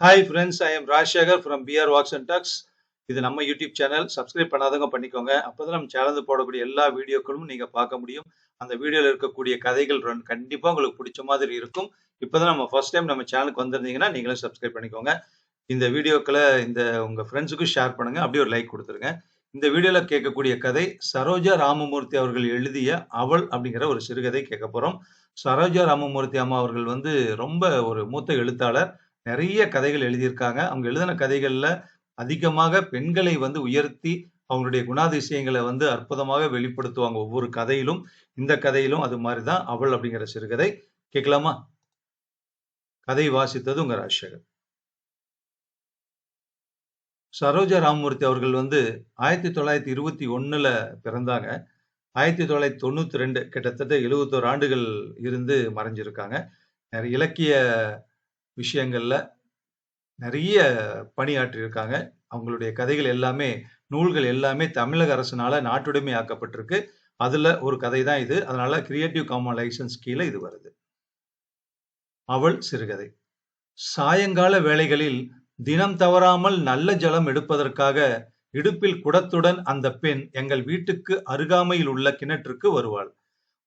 Hi friends I am Rajasekar from PR walks and talks இது நம்ம YouTube channel subscribe பண்ணாதவங்க பண்ணிக்கோங்க. அப்போ தான் நம்ம சேனல் போடக்கூடிய எல்லா வீடியோக்களும் நீங்கள் பார்க்க முடியும். அந்த வீடியோவில் இருக்கக்கூடிய கதைகள் கண்டிப்பாக உங்களுக்கு பிடிச்ச மாதிரி இருக்கும். இப்போ தான் நம்ம ஃபர்ஸ்ட் டைம் நம்ம சேனலுக்கு வந்திருந்தீங்கன்னா நீங்களும் சப்ஸ்கிரைப் பண்ணிக்கோங்க. இந்த வீடியோக்களை இந்த உங்கள் ஃப்ரெண்ட்ஸுக்கும் ஷேர் பண்ணுங்க. அப்படியே ஒரு லைக் கொடுத்துருங்க. இந்த வீடியோவில் கேட்கக்கூடிய கதை சரோஜா ராமமூர்த்தி அவர்கள் எழுதிய அவள் அப்படிங்கிற ஒரு சிறுகதை கேட்க போகிறோம் சரோஜா ராமமூர்த்தி அம்மா அவர்கள் வந்து ரொம்ப ஒரு மூத்த எழுத்தாளர். நிறைய கதைகள் எழுதியிருக்காங்க. அவங்க எழுதின கதைகள்ல அதிகமாக பெண்களை வந்து உயர்த்தி அவங்களுடைய குணாதிசயங்களை வந்து அற்புதமாக வெளிப்படுத்துவாங்க ஒவ்வொரு கதையிலும். இந்த கதையிலும் அது மாதிரிதான் அவள் அப்படிங்கிற சிறுகதை. கேட்கலாமா? கதை வாசித்தது உங்க ராஜசேகர். சரோஜா ராமமூர்த்தி அவர்கள் வந்து ஆயிரத்தி தொள்ளாயிரத்தி இருபத்தி ஒண்ணுல பிறந்தாங்க. ஆயிரத்தி தொள்ளாயிரத்தி தொண்ணூத்தி ரெண்டு கிட்டத்தட்ட எழுபத்தோரு ஆண்டுகள் இருந்து மறைஞ்சிருக்காங்க. நிறைய இலக்கிய விஷயங்கள்ல நிறைய பணியாற்றியிருக்காங்க. அவங்களுடைய கதைகள் எல்லாமே நூல்கள் எல்லாமே தமிழக அரசுனால நாட்டுடைமை ஆக்கப்பட்டிருக்கு. அதுல ஒரு கதை தான் இது. அதனால கிரியேட்டிவ் காமன் லைசன்ஸ் கீழே இது வருது. அவள் சிறுகதை. சாயங்கால வேளைகளில் தினம் தவறாமல் நல்ல ஜலம் எடுப்பதற்காக இடுப்பில் குடத்துடன் அந்த பெண் எங்கள் வீட்டுக்கு அருகாமையில் உள்ள கிணற்றுக்கு வருவாள்.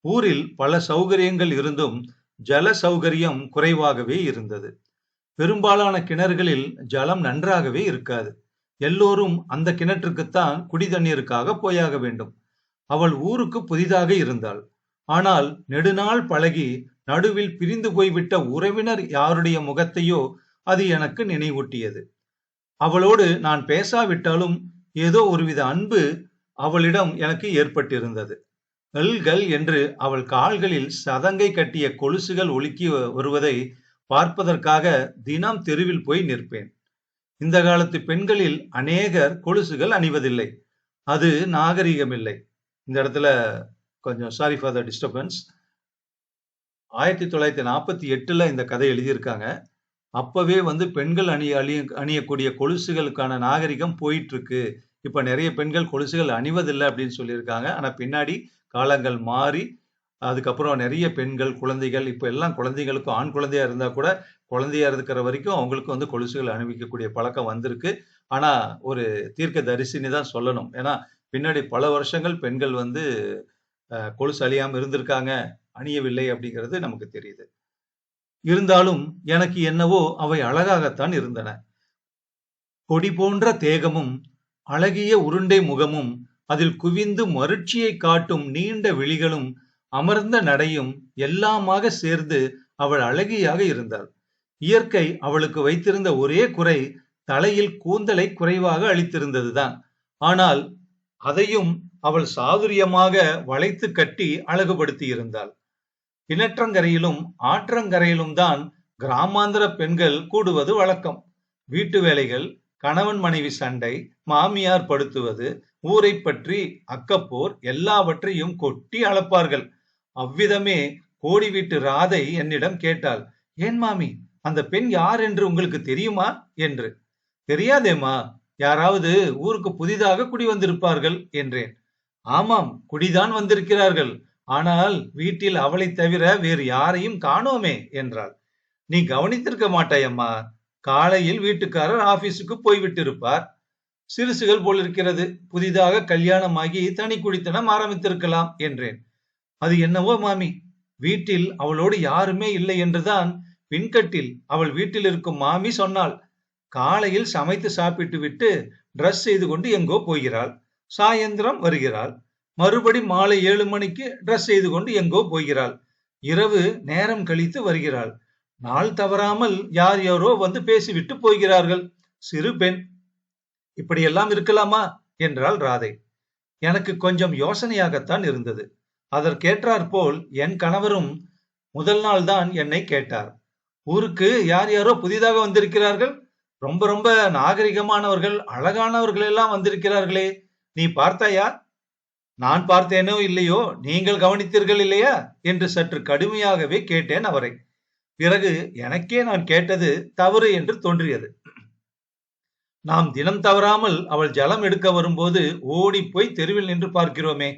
ஊரில் பல சௌகரியங்கள் இருந்தும் ஜல சௌகரியம் குறைவாகவே இருந்தது. பெரும்பாலான கிணறுகளில் ஜலம் நன்றாகவே இருக்காது. எல்லோரும் அந்த கிணற்றுக்குத்தான் குடி தண்ணீருக்காக போயாக வேண்டும். அவள் ஊருக்கு புதிதாக இருந்தாள். ஆனால் நெடுநாள் பழகி நடுவில் பிரிந்து போய்விட்ட உறவினர் யாருடைய முகத்தையோ அது எனக்கு நினைவூட்டியது. அவளோடு நான் பேசாவிட்டாலும் ஏதோ ஒருவித அன்பு அவளிடம் எனக்கு ஏற்பட்டிருந்தது. கல்கள் என்று அவள் கால்களில் சதங்கை கட்டிய கொலுசுகள் ஒலுக்கி வருவதை பார்ப்பதற்காக தினம் தெருவில் போய் நிற்பேன். இந்த காலத்து பெண்களில் அநேகர் கொலுசுகள் அணிவதில்லை. அது நாகரீகமில்லை. இந்த இடத்துல கொஞ்சம் சாரி ஃபார் த டிஸ்டர்பன்ஸ் ஆயிரத்தி தொள்ளாயிரத்தி நாற்பத்தி எட்டுல இந்த கதை எழுதியிருக்காங்க. அப்பவே வந்து பெண்கள் அணி அணிய அணியக்கூடிய கொலுசுகளுக்கான நாகரிகம் போயிட்டு இருக்கு. இப்ப நிறைய பெண்கள் கொலுசுகள் அணிவதில்லை அப்படின்னு சொல்லியிருக்காங்க. ஆனா பின்னாடி காலங்கள் மாறி அதுக்கப்புறம் நிறைய பெண்கள் குழந்தைகள் இப்ப எல்லாம் குழந்தைகளுக்கும் ஆண் குழந்தையா இருந்தா கூட குழந்தையா இருக்கிற வரைக்கும் அவங்களுக்கு வந்து கொலுசுகள் அணிவிக்கக்கூடிய பழக்கம் வந்திருக்கு. ஆனா ஒரு தீர்க்க தரிசினி தான் சொல்லணும். ஏன்னா பின்னாடி பல வருஷங்கள் பெண்கள் வந்து கொலுசு அழியாம இருந்திருக்காங்க. அணியவில்லை அப்படிங்கிறது நமக்கு தெரியுது. இருந்தாலும் எனக்கு என்னவோ அவை அழகாகத்தான் இருந்தன. கொடி போன்ற தேகமும் அழகிய உருண்டை முகமும் அதில் குவிந்து மருட்சியை காட்டும் நீண்ட விழிகளும் அமர்ந்த நடையும் எல்லாமாக சேர்ந்து அவள் அழகியாக இருந்தாள். இயற்கை அவளுக்கு வைத்திருந்த ஒரே குறை தலையில் கூந்தலை குறைவாக அளித்திருந்ததுதான். ஆனால் அதையும் அவள் சாதுரியமாக வளைத்து கட்டி அழகுபடுத்தி இருந்தாள் கிணற்றங்கரையிலும் ஆற்றங்கரையிலும் தான் கிராமாந்திர பெண்கள் கூடுவது வழக்கம். வீட்டு வேலைகள் கணவன் மனைவி சண்டை மாமியார் படுத்துவது ஊரை பற்றி அக்கப்போர் எல்லாவற்றையும் கொட்டி அளப்பார்கள் அவ்விதமே கோடி வீட்டு ராதை என்னிடம் கேட்டாள். ஏன் மாமி அந்த பெண் யார் என்று உங்களுக்கு தெரியுமா? என்று. தெரியாதேம்மா யாராவது ஊருக்கு புதிதாக குடி வந்திருப்பார்கள் என்றேன். ஆமாம் குடிதான் வந்திருக்கிறார்கள். ஆனால் வீட்டில் அவளை தவிர வேறு யாரையும் காணோமே என்றாள். நீ கவனித்திருக்க மாட்டாயம்மா. காலையில் வீட்டுக்காரர் ஆபீஸுக்கு போய்விட்டிருப்பார். சிறுசுகள் போலிருக்கிறது. புதிதாக கல்யாணமாகி தனி குடித்தனம் ஆரம்பித்திருக்கலாம் என்றேன். அது என்னவோ மாமி வீட்டில் அவளோடு யாருமே இல்லை என்றுதான் பின்கட்டில் அவள் வீட்டில் இருக்கும் மாமி சொன்னாள். காலையில் சமைத்து சாப்பிட்டு விட்டு ட்ரெஸ் செய்து கொண்டு எங்கோ போகிறாள். சாயந்திரம் வருகிறாள். மறுபடி மாலை ஏழு மணிக்கு ட்ரெஸ் செய்து கொண்டு எங்கோ போகிறாள். இரவு நேரம் கழித்து வருகிறாள். நாள் தவறாமல் யார் யாரோ வந்து பேசிவிட்டு போகிறார்கள். சிறு பெண் இப்படியெல்லாம் இருக்கலாமா? என்றாள் ராதை. எனக்கு கொஞ்சம் யோசனையாகத்தான் இருந்தது. அதற்கேற்றாற் போல் என் கணவரும் முதல் நாள் தான் என்னை கேட்டார். ஊருக்கு யார் யாரோ புதிதாக வந்திருக்கிறார்கள்? ரொம்ப ரொம்ப நாகரிகமானவர்கள் அழகானவர்கள் எல்லாம் வந்திருக்கிறார்களே. நீ பார்த்தாயா? நான் பார்த்தேனோ இல்லையோ? நீங்கள் கவனித்தீர்கள் இல்லையா? என்று சற்று கடுமையாகவே கேட்டேன் அவரை. பிறகு எனக்கே நான் கேட்டது தவறு என்று தோன்றியது. நாம் தினம் தவறாமல் அவள் ஜலம் எடுக்க வரும்போது ஓடி போய் தெருவில் நின்று பார்க்கிறோமே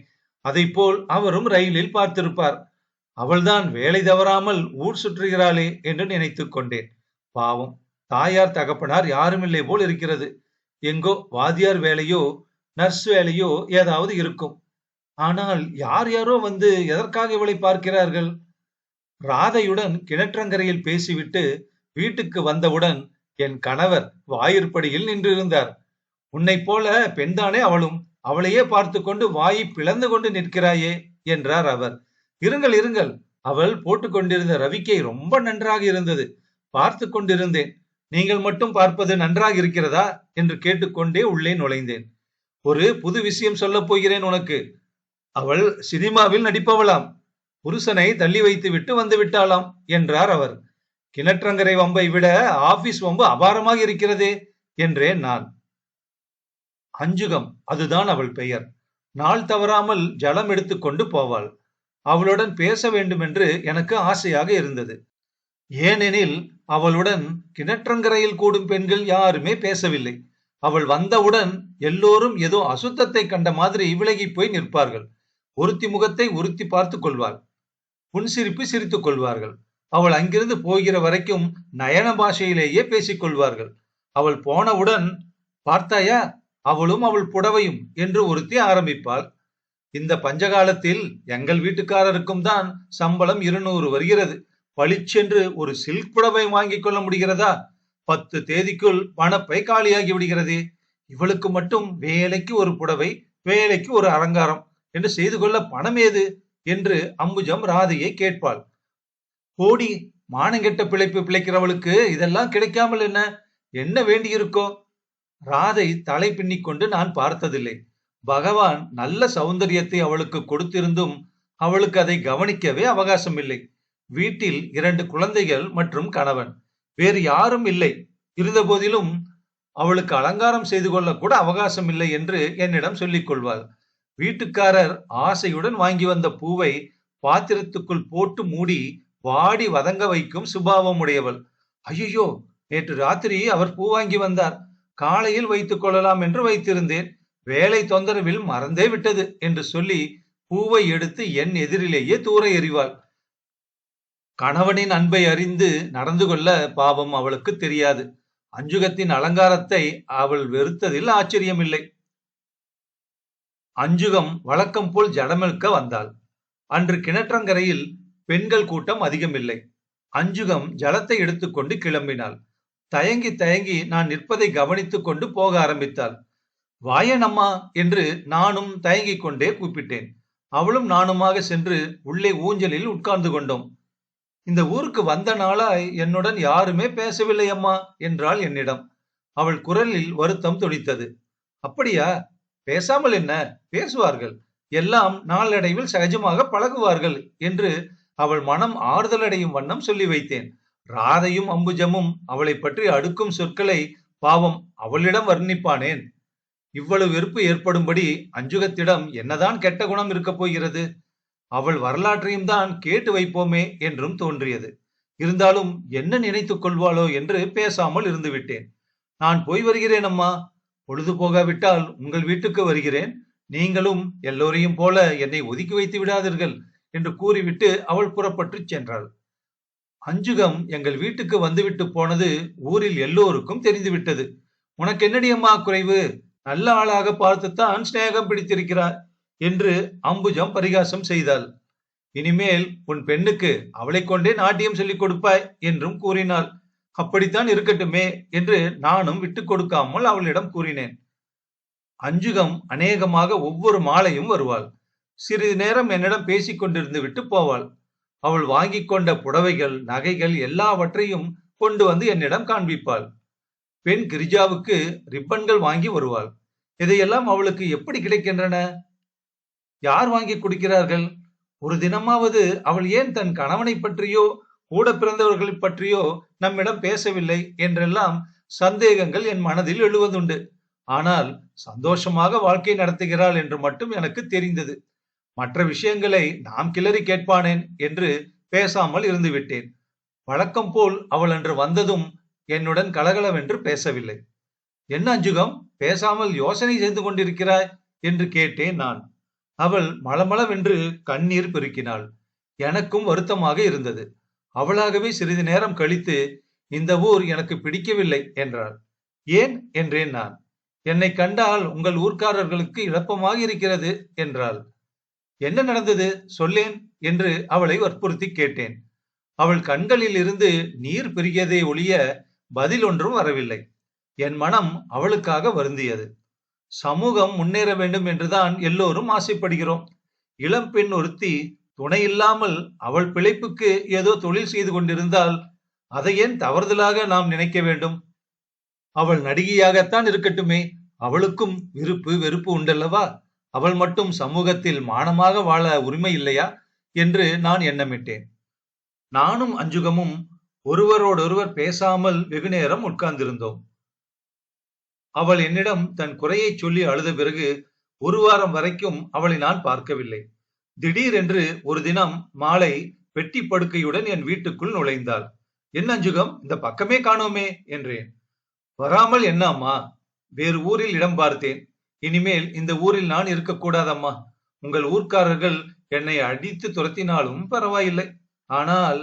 அதை போல் அவரும் ரயிலில் பார்த்திருப்பார். அவள்தான் வேலை தவறாமல் ஊர் சுற்றுகிறாளே என்று நினைத்துக் கொண்டேன். பாவம் தாயார் தகப்பனார் யாருமில்லை போல் இருக்கிறது. எங்கோ வாத்தியார் வேலையோ நர்ஸ் வேலையோ ஏதாவது இருக்கும். ஆனால் யார் யாரோ வந்து எதற்காக இவளை பார்க்கிறார்கள்? ராதையுடன் கிணற்றங்கரையில் பேசிவிட்டு வீட்டுக்கு வந்தவுடன் என் கணவர் வாயிற்படியில் நின்றிருந்தார். உன்னை போல பெண்தானே அவளும் அவளையே பார்த்து கொண்டு வாயை பிளந்து கொண்டு நிற்கிறாயே என்றார் அவர். இருங்கள் இருங்கள். அவள் போட்டுக் கொண்டிருந்த ரவிக்கை ரொம்ப நன்றாக இருந்தது. பார்த்து கொண்டிருந்தேன். நீங்கள் மட்டும் பார்ப்பது நன்றாக இருக்கிறதா? என்று கேட்டுக்கொண்டே உள்ளே நுழைந்தேன். ஒரு புது விஷயம் சொல்லப் போகிறேன் உனக்கு. அவள் சினிமாவில் நடிப்பவளாம். புருஷனை தள்ளி வைத்து விட்டு வந்து விட்டாளாம் என்றார் அவர். கிணற்றங்கரை வம்பை விட ஆபீஸ் வம்பு அபாரமாக இருக்கிறதே என்றேன் நான். அஞ்சுகம் அதுதான் அவள் பெயர். நாள் தவறாமல் ஜலம் எடுத்துக்கொண்டு போவாள். அவளுடன் பேச வேண்டும் என்று எனக்கு ஆசையாக இருந்தது. ஏனெனில் அவளுடன் கிணற்றங்கரையில் கூடும் பெண்கள் யாருமே பேசவில்லை. அவள் வந்தவுடன் எல்லோரும் ஏதோ அசுத்தத்தை கண்ட மாதிரி விலகி போய் நிற்பார்கள். ஒருத்தி முகத்தை ஒருத்தி பார்த்து கொள்வாள். புன்சிரிப்பு சிரித்துக் கொள்வார்கள். அவள் அங்கிருந்து போகிற வரைக்கும் நயன பாஷையிலேயே பேசிக் கொள்வார்கள். அவள் போனவுடன் பார்த்தாயா அவளும் அவள் புடவையும் என்று ஒருத்தி ஆரம்பிப்பாள். இந்த பஞ்சகாலத்தில் எங்கள் வீட்டுக்காரருக்கும் தான் சம்பளம் இருநூறு வருகிறது. பளிச்சென்று ஒரு சில்க் புடவை வாங்கிக் கொள்ள முடிகிறதா? பத்து தேதிக்குள் பணப்பை காலியாகி விடுகிறதே. இவளுக்கு மட்டும் வேலைக்கு ஒரு புடவை வேலைக்கு ஒரு அலங்காரம் என்று செய்து கொள்ள பணம் ஏது? என்று அம்புஜம் ராதையை கேட்பாள். போடி மானங்கெட்ட பிழைப்பு பிழைக்கிறவளுக்கு இதெல்லாம் கிடைக்காமல் என்ன? என்ன வேண்டியிருக்கோ? ராதை தலை பின்னிக் கொண்டு நான் பார்த்ததில்லை. பகவான் நல்ல சௌந்தரியத்தை அவளுக்கு கொடுத்திருந்தும் அவளுக்கு அதை கவனிக்கவே அவகாசம் இல்லை வீட்டில் இரண்டு குழந்தைகள் மற்றும் கணவன். வேறு யாரும் இல்லை. இருந்த போதிலும் அவளுக்கு அலங்காரம் செய்து கொள்ள கூட அவகாசம் இல்லை என்று என்னிடம் சொல்லிக் கொள்வாள். வீட்டுக்காரர் ஆசையுடன் வாங்கி வந்த பூவை பாத்திரத்துக்குள் போட்டு மூடி வாடி வதங்க வைக்கும் சுபாவம் உடையவள் ஐயோ நேற்று ராத்திரி அவர் பூ வாங்கி வந்தார். காலையில் வைத்துக் கொள்ளலாம் என்று வைத்திருந்தேன். வேலை தொந்தரவில் மறந்தே விட்டது என்று சொல்லி பூவை எடுத்து என் எதிரிலேயே தூர எறிவாள். கணவனின் அன்பை அறிந்து நடந்து கொள்ள பாவம் அவளுக்கு தெரியாது. அஞ்சுகத்தின் அலங்காரத்தை அவள் வெறுத்ததில் ஆச்சரியமில்லை. அஞ்சுகம் வழக்கம் போல் ஜடமெழுக்க வந்தாள். அன்று கிணற்றங்கரையில் பெண்கள் கூட்டம் அதிகமில்லை. அஞ்சுகம் ஜலத்தை எடுத்துக்கொண்டு கிளம்பினாள். தயங்கி தயங்கி நான் நிற்பதை கவனித்துக் கொண்டு போக ஆரம்பித்தாள். வாயனம்மா என்று நானும் தயங்கிக் கொண்டே கூப்பிட்டேன். அவளும் நானுமாக சென்று உள்ளே ஊஞ்சலில் உட்கார்ந்து கொண்டோம். இந்த ஊருக்கு வந்த நாளாய் என்னுடன் யாருமே பேசவில்லை அம்மா என்றாள் என்னிடம். அவள் குரலில் வருத்தம் துடித்தது அப்படியா? பேசாமல் என்ன? பேசுவார்கள். எல்லாம் நாளடைவில் சகஜமாக பழகுவார்கள் என்று அவள் மனம் ஆறுதலடையும் வண்ணம் சொல்லி வைத்தேன். ராதையும் அம்புஜமும் அவளை பற்றி அடுக்கும் சொற்களை பாவம் அவளிடம் வர்ணிப்பானேன். இவ்வளவு வெறுப்பு ஏற்படும்படி அஞ்சுகத்திடம் என்னதான் கெட்ட குணம் இருக்கப் போகிறது? அவள் வரலாற்றையும் தான் கேட்டு வைப்போமே என்றும் தோன்றியது. இருந்தாலும் என்ன நினைத்துக் கொள்வாளோ என்று பேசாமல் இருந்துவிட்டேன். நான் போய் வருகிறேன் அம்மா பொழுது போகாவிட்டால் உங்கள் வீட்டுக்கு வருகிறேன். நீங்களும் எல்லோரையும் போல என்னை ஒதுக்கி வைத்து விடாதீர்கள் என்று கூறிவிட்டு அவள் புறப்பட்டு சென்றாள். அஞ்சுகம் எங்கள் வீட்டுக்கு வந்துவிட்டு போனது ஊரில் எல்லோருக்கும் தெரிந்துவிட்டது. உனக்கு என்னடி அம்மா குறைவு? நல்ல ஆளாக பார்த்துத்தான் சிநேகம் பிடித்திருக்கிறார் என்று அம்புஜம் பரிகாசம் செய்தாள். இனிமேல் உன் பெண்ணுக்கு அவளை கொண்டே நாட்டியம் சொல்லிக் கொடுப்பாய் என்றும் கூறினாள். அப்படித்தான் இருக்கட்டுமே என்று நானும் விட்டு கொடுக்காமல் அவளிடம் கூறினேன். அஞ்சுகம் அநேகமாக ஒவ்வொரு மாலையும் வருவாள். சிறிது நேரம் என்னிடம் பேசிக் கொண்டிருந்து விட்டு போவாள். அவள் வாங்கி கொண்ட புடவைகள் நகைகள் எல்லாவற்றையும் கொண்டு வந்து என்னிடம் காண்பிப்பாள். பெண் கிரிஜாவுக்கு ரிப்பன்கள் வாங்கி வருவாள். இதையெல்லாம் அவளுக்கு எப்படி கிடைக்கின்றன? யார் வாங்கி கொடுக்கிறார்கள்? ஒரு தினமாவது அவள் ஏன் தன் கணவனை பற்றியோ கூட பிறந்தவர்களை பற்றியோ நம்மிடம் பேசவில்லை என்றெல்லாம் சந்தேகங்கள் என் மனதில் எழுவதுண்டு. ஆனால் சந்தோஷமாக வாழ்க்கை நடத்துகிறாள் என்று மட்டும் எனக்கு தெரிந்தது. மற்ற விஷயங்களை நாம் கிளறி கேட்பானேன் என்று பேசாமல் இருந்துவிட்டேன். வழக்கம் போல் அவள் அன்று வந்ததும் என்னுடன் கலகலவென்று பேசவில்லை. என்ன அஞ்சுகம்? பேசாமல் யோசனை செய்து கொண்டிருக்கிறாய்? என்று கேட்டேன் நான். அவள் மளமளவென்று கண்ணீர் பெருக்கினாள். எனக்கும் வருத்தமாக இருந்தது. அவளாகவே சிறிது நேரம் கழித்து இந்த ஊர் எனக்கு பிடிக்கவில்லை என்றாள். ஏன்? என்றேன் நான். என்னை கண்டால் உங்கள் ஊர்க்காரர்களுக்கு இழப்பமாக இருக்கிறது என்றாள். என்ன நடந்தது? சொல்லேன் என்று அவளை வற்புறுத்தி கேட்டேன். அவள் கண்களில் இருந்து நீர் பெருகியதை ஒழிய பதில் ஒன்றும் வரவில்லை. என் மனம் அவளுக்காக வருந்தியது. சமூகம் முன்னேற வேண்டும் என்றுதான் எல்லோரும் ஆசைப்படுகிறோம். இளம்பெண் ஒருத்தி துணை இல்லாமல் அவள் பிழைப்புக்கு ஏதோ தொழில் செய்து கொண்டிருந்தால் அதை ஏன் தவறுதலாக நாம் நினைக்க வேண்டும்? அவள் நடிகையாகத்தான் இருக்கட்டுமே அவளுக்கும் விருப்பு வெறுப்பு உண்டல்லவா? அவள் மட்டும் சமூகத்தில் மானமாக வாழ உரிமை இல்லையா? என்று நான் எண்ணமிட்டேன். நானும் அஞ்சுகமும் ஒருவரோடொருவர் பேசாமல் வெகுநேரம் உட்கார்ந்திருந்தோம். அவள் என்னிடம் தன் குறையை சொல்லி அழுத பிறகு ஒரு வாரம் வரைக்கும் அவளை நான் பார்க்கவில்லை. திடீரென்று ஒரு தினம் மாலை பெட்டி படுக்கையுடன் என் வீட்டுக்குள் நுழைந்தாள். என்ன அஞ்சுகம்? இந்த பக்கமே காணோமே என்றேன். வராமல் என்ன அம்மா வேறு ஊரில் இடம் பார்த்தேன். இனிமேல் இந்த ஊரில் நான் இருக்கக்கூடாதம்மா. உங்கள் ஊர்க்காரர்கள் என்னை அடித்து துரத்தினாலும் பரவாயில்லை. ஆனால்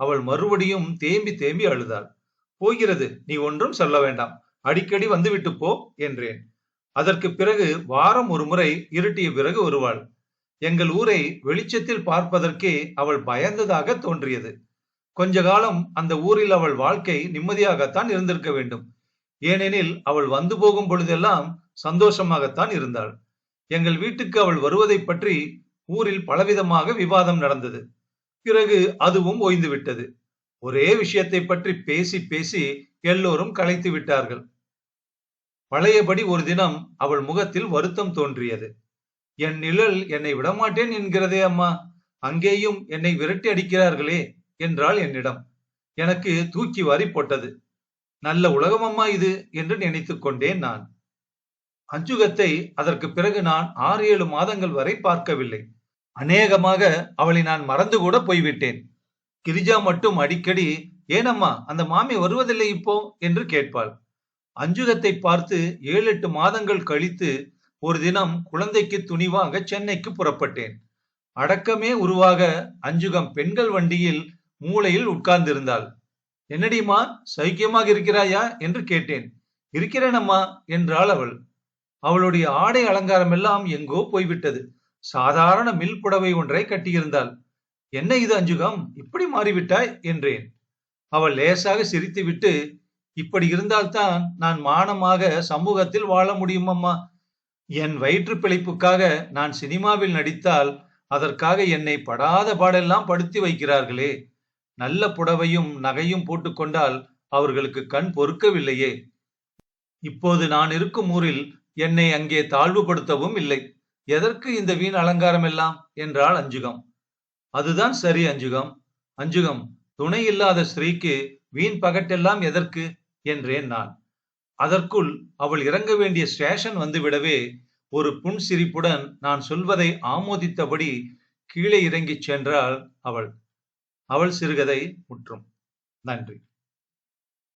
அவள் மறுபடியும் தேம்பி தேம்பி அழுதாள். போகிறது. நீ ஒன்றும் சொல்ல வேண்டாம். அடிக்கடி வந்துவிட்டு போ என்றேன். அதற்கு பிறகு வாரம் ஒரு முறை இருட்டிய பிறகு வருவாள். எங்கள் ஊரை வெளிச்சத்தில் பார்ப்பதற்கே அவள் பயந்ததாக தோன்றியது. கொஞ்ச காலம் அந்த ஊரில் அவள் வாழ்க்கை நிம்மதியாகத்தான் இருந்திருக்க வேண்டும். ஏனெனில் அவள் வந்து போகும் பொழுதெல்லாம் சந்தோஷமாகத்தான் இருந்தாள். எங்கள் வீட்டுக்கு அவள் வருவதை பற்றி ஊரில் பலவிதமாக விவாதம் நடந்தது. பிறகு அதுவும் ஓய்ந்து விட்டது. ஒரே விஷயத்தை பற்றி பேசி பேசி எல்லோரும் களைத்து விட்டார்கள். பழையபடி ஒரு தினம் அவள் முகத்தில் வருத்தம் தோன்றியது. என் நிழல் என்னை விடமாட்டேன் என்கிறதே அம்மா. அங்கேயும் என்னை விரட்டி அடிக்கிறார்களே என்றாள் என்னிடம். எனக்கு தூக்கி வாரி போட்டது. நல்ல உலகம் அம்மா இது என்று நினைத்துக் கொண்டேன் நான். அஞ்சுகத்தை அதற்கு பிறகு நான் ஆறு ஏழு மாதங்கள் வரை பார்க்கவில்லை. அநேகமாக அவளை நான் மறந்து கூட போய்விட்டேன். கிரிஜா மட்டும் அடிக்கடி ஏனம்மா அந்த மாமி வருவதில்லை இப்போ? என்று கேட்பாள். அஞ்சுகத்தை பார்த்து ஏழு எட்டு மாதங்கள் கழித்து ஒரு தினம் குழந்தைக்கு துணிவாக சென்னைக்கு புறப்பட்டேன். அடக்கமே உருவாக அஞ்சுகம் பெண்கள் வண்டியில் மூளையில் உட்கார்ந்திருந்தாள். என்னடிமா சைக்கியமாக இருக்கிறாயா? என்று கேட்டேன். இருக்கிறேனம்மா என்றாள் அவள். அவளுடைய ஆடை அலங்காரம் எல்லாம் எங்கோ போய்விட்டது. சாதாரண மில் புடவை ஒன்றை கட்டியிருந்தாள். என்ன இது அஞ்சுகம்? இப்படி மாறிவிட்டாய்? என்றேன். அவள் லேசாக சிரித்துவிட்டு இப்படி இருந்தால்தான் நான் மானமாக சமூகத்தில் வாழ முடியும் அம்மா என் வயிற்று பிழைப்புக்காக நான் சினிமாவில் நடித்தால் அதற்காக என்னை படாத பாடெல்லாம் படுத்தி வைக்கிறார்களே. நல்ல புடவையும் நகையும் போட்டுக்கொண்டால் அவர்களுக்கு கண் பொறுக்கவில்லையே. இப்போது நான் இருக்கும் ஊரில் என்னை அங்கே தாழ்வுபடுத்தவும் இல்லை. எதற்கு இந்த வீண் அலங்காரம் எல்லாம்? என்றாள் அஞ்சுகம். அதுதான் சரி அஞ்சுகம். அஞ்சுகம் துணை இல்லாத ஸ்ரீக்கு வீண் பகட்டெல்லாம் எதற்கு? என்றேன் நான். அதற்குள் அவள் இறங்க வேண்டிய ஸ்டேஷன் வந்துவிடவே ஒரு புன்சிரிப்புடன் நான் சொல்வதை ஆமோதித்தபடி கீழே இறங்கிச் சென்றாள் அவள். அவள் சிறுகதை முற்றும். நன்றி.